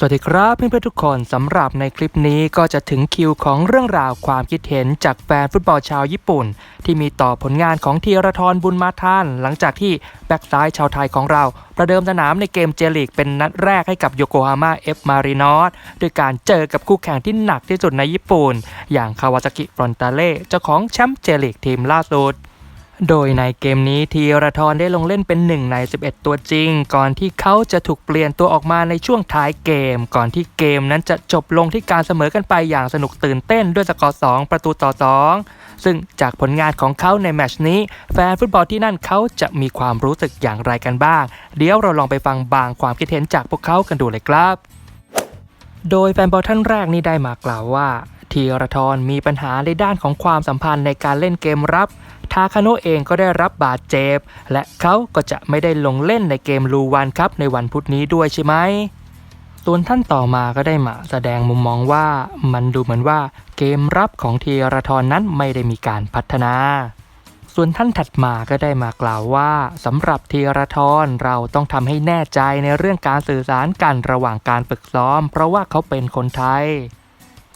สวัสดีครับเพื่อนๆทุกคนสำหรับในคลิปนี้ก็จะถึงคิวของเรื่องราวความคิดเห็นจากแฟนฟุตบอลชาวญี่ปุ่น ที่มีต่อผลงานของธีรทรบุญมาท่าน หลังจากที่แบ็กซ้ายชาวไทยของเรา ประเดิมสนามในเกมเจลีกเป็นนัดแรกให้กับโยโกฮาม่าเอฟมารินอสด้วยการเจอกับคู่แข่งที่หนักที่สุดในญี่ปุ่น อย่างคาวาซากิฟรอนตาเล่เจ้าของแชมป์เจลีกทีมล่าสุด โดยในเกมนี้ทีรทรได้ลงเล่นเป็นหนึ่งใน 11 ตัวจริง ก่อนที่เขาจะถูกเปลี่ยนตัวออกมาในช่วงท้ายเกม ก่อนที่เกมนั้นจะจบลงที่การเสมอกันไปอย่างสนุกตื่นเต้นด้วยสกอร์ 2 ประตูต่อ 2 ซึ่งจากผลงานของเขาในแมชนี้ แฟนฟุตบอลที่นั่นเขาจะมีความรู้สึกอย่างไรกันบ้าง เดี๋ยวเราลองไปฟังบางความคิดเห็นจากพวกเขากันดูเลยครับ โดยแฟนบอลท่านแรกนี่ได้มากล่าวว่า ทีรทรมีปัญหาในด้านของความสัมพันธ์ในการเล่นเกมรับทาคาโนเองก็ได้รับบาดเจ็บ และเขาก็จะไม่ได้ลงเล่นในเกมลูวันครับในวันพุธนี้ด้วยใช่ไหมส่วนท่านต่อมาก็ได้มาแสดงมุมมองว่ามันดูเหมือนว่าเกมรับของทีรทรนั้นไม่ได้มีการพัฒนาส่วนท่านถัดมาก็ได้มากล่าวว่าสำหรับทีรทรเราต้องทำให้แน่ใจในเรื่องการสื่อสารกันระหว่างการฝึกซ้อม เพราะว่าเขาเป็นคนไทย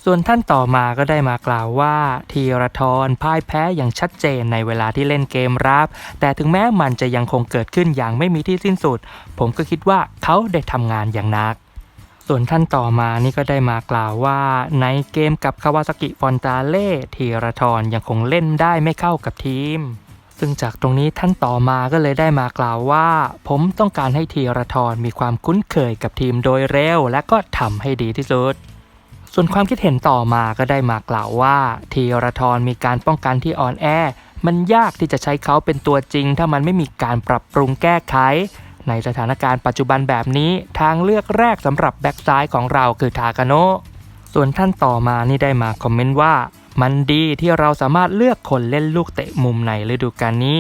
ส่วนท่านต่อมาก็ได้มากล่าวว่าทีรทรพ่ายแพ้อย่างชัดเจนในเวลาที่เล่นเกมรับ แต่ถึงแม้มันจะยังคงเกิดขึ้นอย่างไม่มีที่สิ้นสุด ผมก็คิดว่าเขาได้ทำงานอย่างนัก ส่วนท่านต่อมานี่ก็ได้มากล่าวว่า ในเกมกับคาวาซากิฟอนตาเล่ทีรทรยังคงเล่นได้ไม่เข้ากับทีมซึ่งจากตรงนี้ท่านต่อมาก็เลยได้มากล่าวว่า ผมต้องการให้ทีรทรมีความคุ้นเคยกับทีมโดยเร็ว และก็ทำให้ดีที่สุด ส่วนความคิดเห็นต่อมาก็ได้มากล่าวว่า ทีรทรมีการป้องกันที่อ่อนแอ มันยากที่จะใช้เขาเป็นตัวจริง ถ้ามันไม่มีการปรับปรุงแก้ไข ในสถานการณ์ปัจจุบันแบบนี้ทางเลือกแรกสำหรับแบ็กซ้ายของเราคือทากาโนส่วนท่านต่อมานี่ได้มาคอมเมนต์ว่า มันดีที่เราสามารถเลือกคนเล่นลูกเตะมุมในฤดูกาลนี้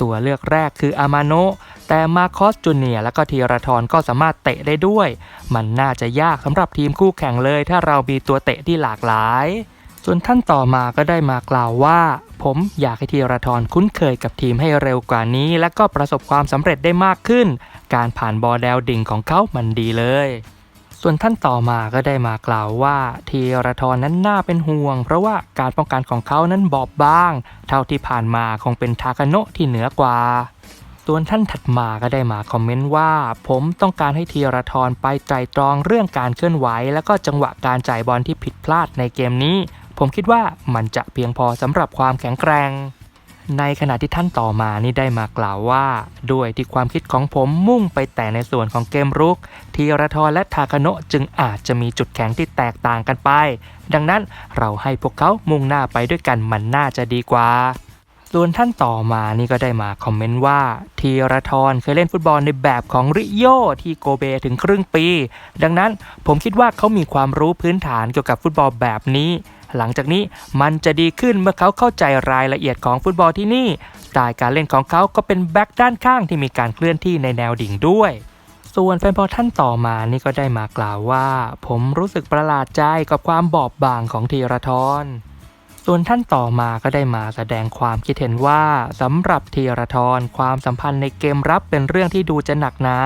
ตัวเลือกแรกคืออามาโนะ แต่มาคอสจูเนียและก็ทีรทรก็สามารถเตะได้ด้วย มันน่าจะยากสำหรับทีมคู่แข่งเลย ถ้าเรามีตัวเตะที่หลากหลาย ส่วนท่านต่อมาก็ได้มากล่าวว่า ผมอยากให้ทีรทรคุ้นเคยกับทีมให้เร็วกว่านี้ และก็ประสบความสำเร็จได้มากขึ้น การผ่านบอลแดวดิ่งของเขามันดีเลยส่วนท่านต่อมาก็ได้มากล่าวว่าทีรทรนั้นน่าเป็นห่วง เพราะว่าการป้องกันของเขานั้นบอบบาง เท่าที่ผ่านมาคงเป็นทากาโนะที่เหนือกว่า ส่วนท่านถัดมาก็ได้มาคอมเมนต์ว่า ผมต้องการให้ทีรทรไปไตรตรองเรื่องการเคลื่อนไหว และก็จังหวะการจ่ายบอลที่ผิดพลาดในเกมนี้ ผมคิดว่ามันจะเพียงพอสำหรับความแข็งแกร่งในขณะที่ท่านต่อมานี่ได้มากล่าวว่า ด้วยที่ความคิดของผมมุ่งไปแต่ในส่วนของเกมรุก ทีรทรและทาคาโนะจึงอาจจะมีจุดแข็งที่แตกต่างกันไป ดังนั้นเราให้พวกเขามุ่งหน้าไปด้วยกันมันน่าจะดีกว่า ส่วนท่านต่อมานี่ก็ได้มาคอมเมนต์ว่าทีรทรเคยเล่นฟุตบอลในแบบของริโยที่โกเบถึงครึ่งปี ดังนั้นผมคิดว่าเขามีความรู้พื้นฐานเกี่ยวกับฟุตบอลแบบนี้ หลังจากนี้มันจะดีขึ้นเมื่อเขาเข้าใจรายละเอียดของฟุตบอลที่นี่สไตล์การเล่นของเขาก็เป็นแบ็กด้านข้างที่มีการเคลื่อนที่ในแนวดิ่งด้วยส่วนแฟนบอลท่านต่อมานี่ก็ได้มากล่าวว่า ผมรู้สึกประหลาดใจกับความบอบบางของทีรทร ส่วนท่านต่อมาก็ได้มาแสดงความคิดเห็นว่าสำหรับทีรทรความสัมพันธ์ในเกมรับเป็นเรื่องที่ดูจะหนักหนา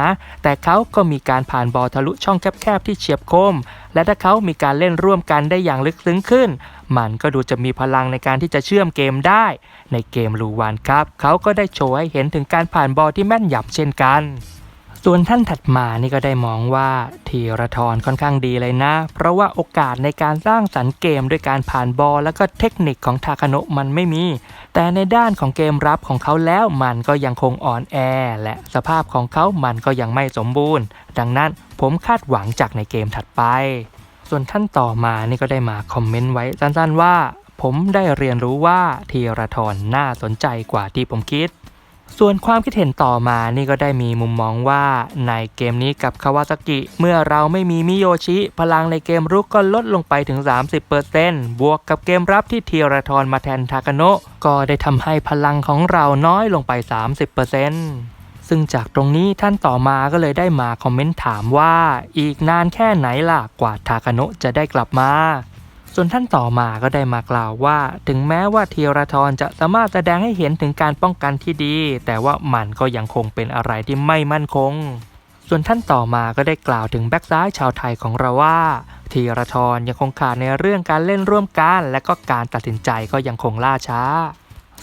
แต่เขาก็มีการผ่านบอลทะลุช่องแคบๆที่เฉียบคม และถ้าเขามีการเล่นร่วมกันได้อย่างลึกซึ้งขึ้น มันก็ดูจะมีพลังในการที่จะเชื่อมเกมได้ ในเกมลูวานครับ เขาก็ได้โชว์ให้เห็นถึงการผ่านบอลที่แม่นยำเช่นกัน ส่วนท่านถัดมานี่ก็ได้มองว่าทีรทรค่อนข้างดีเลยนะ เพราะว่าโอกาสในการสร้างสรรค์เกมด้วยการผ่านบอลแล้วก็เทคนิคของทาคาโนะมันไม่มี แต่ในด้านของเกมรับของเขาแล้วมันก็ยังคงอ่อนแอ และสภาพของเขามันก็ยังไม่สมบูรณ์ ดังนั้นผมคาดหวังจากในเกมถัดไป ส่วนท่านต่อมานี่ก็ได้มาคอมเมนต์ไว้สั้นๆว่า ผมได้เรียนรู้ว่าทีรทรน่าสนใจกว่าที่ผมคิด ส่วนความคิดเห็นต่อมานี่ก็ได้มีมุมมองว่าในเกมนี้กับคาวาซากิ เมื่อเราไม่มีมิโยชิ พลังในเกมรุกก็ลดลงไปถึง 30%บวกกับเกมรับที่เทียรทรมาแทนทากาโนะก็ได้ทำให้พลังของเราน้อยลงไป 30%ซึ่งจากตรงนี้ท่านต่อมาก็เลยได้มาคอมเมนต์ถามว่า อีกนานแค่ไหนล่ะกว่าทากาโนะจะได้กลับมา ส่วนท่านต่อมาก็ได้มากล่าวว่า ถึงแม้ว่าทีรทรจะสามารถแสดงให้เห็นถึงการป้องกันที่ดี แต่ว่ามันก็ยังคงเป็นอะไรที่ไม่มั่นคง ส่วนท่านต่อมาก็ได้กล่าวถึงแบ็กซ้ายชาวไทยของเราว่าธีรทรยังคงขาดในเรื่องการเล่นร่วมกัน และก็การตัดสินใจก็ยังคงล่าช้า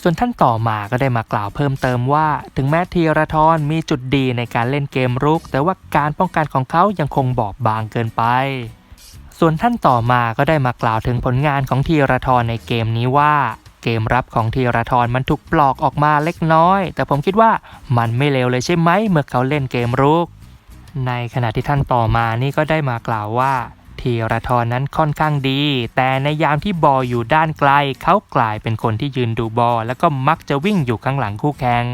ส่วนท่านต่อมาก็ได้มากล่าวเพิ่มเติมว่า ถึงแม้ธีรทรมีจุดดีในการเล่นเกมรุก แต่ว่าการป้องกันของเขายังคงบอบบางเกินไป ส่วนท่านต่อมาก็ได้มากล่าวถึงผลงานของธีรทรในเกมนี้ว่าเกมรับของธีรทรมันถูกปลอกออกมาเล็กน้อย แต่ผมคิดว่ามันไม่เลวเลยใช่ไหมเมื่อเขาเล่นเกมรุก ในขณะที่ท่านต่อมานี่ก็ได้มากล่าวว่าธีรทรนั้นค่อนข้างดี แต่ในยามที่บอลอยู่ด้านไกล เขากลายเป็นคนที่ยืนดูบอลแล้วก็มักจะวิ่งอยู่ข้างหลังคู่แข่ง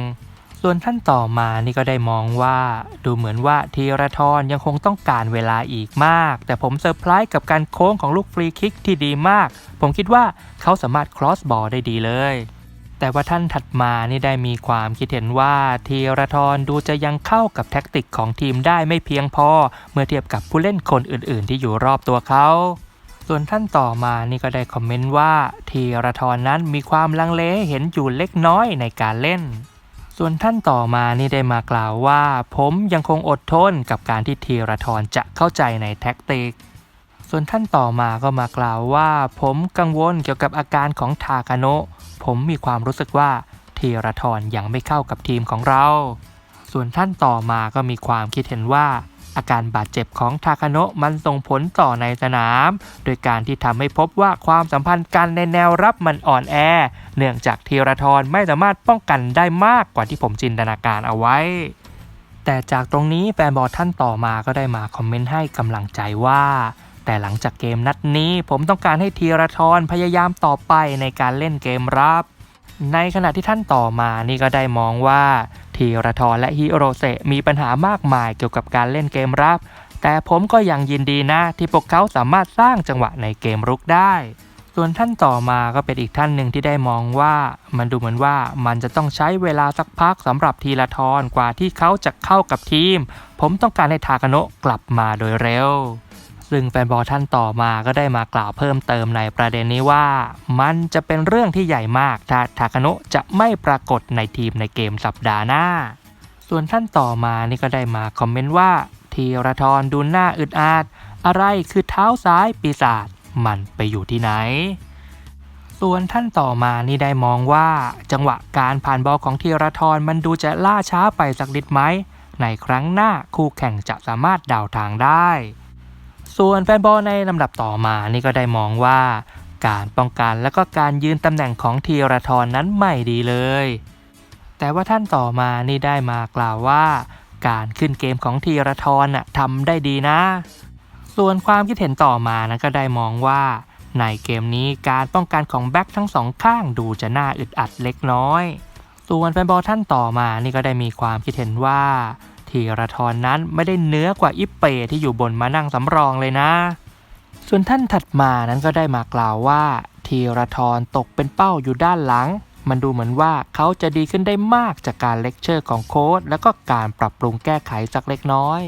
ส่วนท่านต่อมานี่ก็ได้มองว่า ดูเหมือนว่าธีรทรยังคงต้องการเวลาอีกมาก แต่ผมเซอร์ไพรส์กับการโค้งของลูกฟรีคิกที่ดีมาก ผมคิดว่าเขาสามารถครอสบอลได้ดีเลย แต่ว่าท่านถัดมานี่ได้มีความคิดเห็นว่าธีรทรดูจะยังเข้ากับแท็กติกของทีมได้ไม่เพียงพอ เมื่อเทียบกับผู้เล่นคนอื่น ๆ ที่อยู่รอบตัวเขาส่วนท่านต่อมานี่ก็ได้คอมเมนต์ว่าธีรทรนั้นมีความลังเลเห็นอยู่เล็กน้อยในการเล่น ส่วนท่านต่อมานี่ได้มากล่าวว่า ผมยังคงอดทนกับการที่ธีรทรจะเข้าใจในแท็กติก ส่วนท่านต่อมาก็มากล่าวว่า ผมกังวลเกี่ยวกับอาการของทากาโนะผมมีความรู้สึกว่าธีรทรยังไม่เข้ากับทีมของเรา ส่วนท่านต่อมาก็มีความคิดเห็นว่า อาการบาดเจ็บของทาคาโนะมันส่งผลต่อในสนาม โดยการที่ทำให้พบว่าความสัมพันธ์กันในแนวรับมันอ่อนแอ เนื่องจากธีรทรไม่สามารถป้องกันได้มากกว่าที่ผมจินตนาการเอาไว้ แต่จากตรงนี้แฟนบอลท่านต่อมาก็ได้มาคอมเมนต์ให้กำลังใจว่าแต่หลังจากเกมนัดนี้ผมต้องการให้ธีรทรพยายามต่อไปในการเล่นเกมรับ ในขณะที่ท่านต่อมานี่ก็ได้มองว่าธีรทรและฮิโรเซมีปัญหามากมายเกี่ยวกับการเล่นเกมรับ แต่ผมก็ยังยินดีนะที่พวกเขาสามารถสร้างจังหวะในเกมรุกได้ ส่วนท่านต่อมาก็เป็นอีกท่านหนึ่งที่ได้มองว่ามันดูเหมือนว่ามันจะต้องใช้เวลาสักพักสำหรับทีละทรกว่าที่เขาจะเข้ากับทีม ผมต้องการให้ทาคาโนะกลับมาโดยเร็ว ซึ่งแฟนบอลท่านต่อมาก็ได้มากล่าวเพิ่มเติมในประเด็นนี้ว่า มันจะเป็นเรื่องที่ใหญ่มากถ้าทาคาโนะจะไม่ปรากฏในทีมในเกมสัปดาห์หน้า ส่วนท่านต่อมานี่ก็ได้มาคอมเมนต์ว่าทีรทรดูหน้าอึดอัดอะไรคือเท้าซ้ายปีศาจมันไปอยู่ที่ไหน ส่วนท่านต่อมานี่ได้มองว่า จังหวะการผ่านบอลของทีรทรมันดูจะล่าช้าไปสักนิดไหมในครั้งหน้าคู่แข่งจะสามารถเดาทางได้ ส่วนแฟนบอลในลำดับต่อมานี่ก็ได้มองว่า การป้องกันและก็การยืนตำแหน่งของทีรทรนั้นไม่ดีเลย แต่ว่าท่านต่อมานี่ได้มากล่าวว่า การขึ้นเกมของทีรทรน่ะทำได้ดีนะ ส่วนความคิดเห็นต่อมานั้นก็ได้มองว่า ในเกมนี้การป้องกันของแบ็คทั้งสองข้างดูจะน่าอึดอัดเล็กน้อย ส่วนแฟนบอลท่านต่อมานี่ก็ได้มีความคิดเห็นว่า ทีรทรนั้นไม่ได้เนื้อกว่าอิปเปที่อยู่บนมานั่งสำรองเลยนะ ส่วนท่านถัดมานั้นก็ได้มากล่าวว่า ทีรทรตกเป็นเป้าอยู่ด้านหลัง มันดูเหมือนว่าเขาจะดีขึ้นได้มากจากการเลคเชอร์ของโค้ดแล้วก็การปรับปรุงแก้ไขสักเล็กน้อย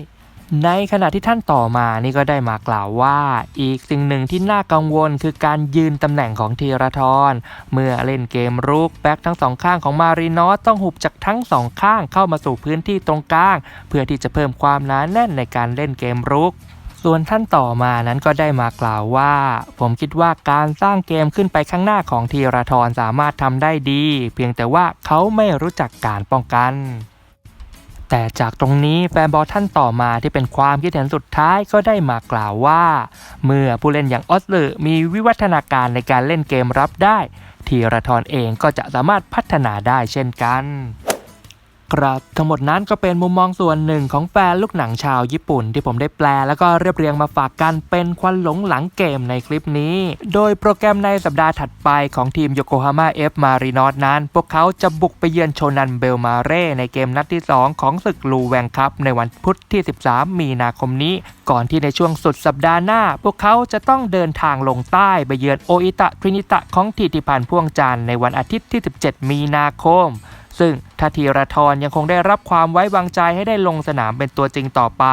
ในขณะที่ท่านต่อมานี่ก็ได้มากล่าวว่า อีกสิ่งหนึ่งที่น่ากังวลคือการยืนตำแหน่งของทีรทรเมื่อเล่นเกมรุกแบ็คทั้งสองข้างของมารีนอสต้องหุบจากทั้งสองข้างเข้ามาสู่พื้นที่ตรงกลาง เพื่อที่จะเพิ่มความหนาแน่นในการเล่นเกมรุกส่วนท่านต่อมานั้นก็ได้มากล่าวว่า ผมคิดว่าการสร้างเกมขึ้นไปข้างหน้าของทีรทรสามารถทำได้ดี เพียงแต่ว่าเขาไม่รู้จักการป้องกัน แต่จากตรงนี้แฟนบอลท่านต่อมาที่เป็นความคิดเห็นสุดท้ายก็ได้มากล่าวว่า เมื่อผู้เล่นอย่างออสเลอร์มีวิวัฒนาการในการเล่นเกมรับได้ทีรทรเองก็จะสามารถพัฒนาได้เช่นกัน ครับ ทั้งหมดนั้นก็เป็นมุมมองส่วนหนึ่งของแฟนลูกหนังชาวญี่ปุ่น ที่ผมได้แปลแล้วก็เรียบเรียงมาฝากกันเป็นควันหลงหลังเกมในคลิปนี้ โดยโปรแกรมในสัปดาห์ถัดไปของทีมโยโกฮาม่าเอฟมารีนอสนั้น พวกเขาจะบุกไปเยือนโชนันเบลมาเร่ในเกมนัดที่ 2 ของศึกลูแวงคัพในวันพุธที่ 13 มีนาคมนี้ ก่อนที่ในช่วงสุดสัปดาห์หน้า พวกเขาจะต้องเดินทางลงใต้ไปเยือนโออิตะทรินิตะของทีติพันธ์พ่วงจันทร์ในวันอาทิตย์ที่ 17 มีนาคม ซึ่งถ้าธีรทรยังคงได้รับความไว้วางใจให้ได้ลงสนามเป็นตัวจริงต่อไป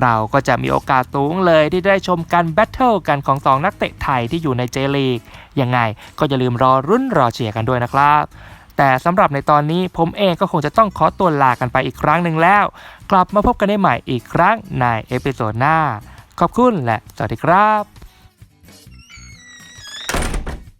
เราก็จะมีโอกาสสูงเลยที่ได้ชมการแบทเทิลกันของ 2 นักเตะไทยที่อยู่ในเจลีกยังไงก็อย่าลืมรอรุ่นรอเชียร์กันด้วยนะครับแต่สำหรับในตอนนี้ผมเองก็คงจะต้องขอตัวลากันไปอีกครั้งหนึ่งแล้ว กลับมาพบกันได้ใหม่อีกครั้งในเอพิโซดหน้า ขอบคุณและสวัสดีครับ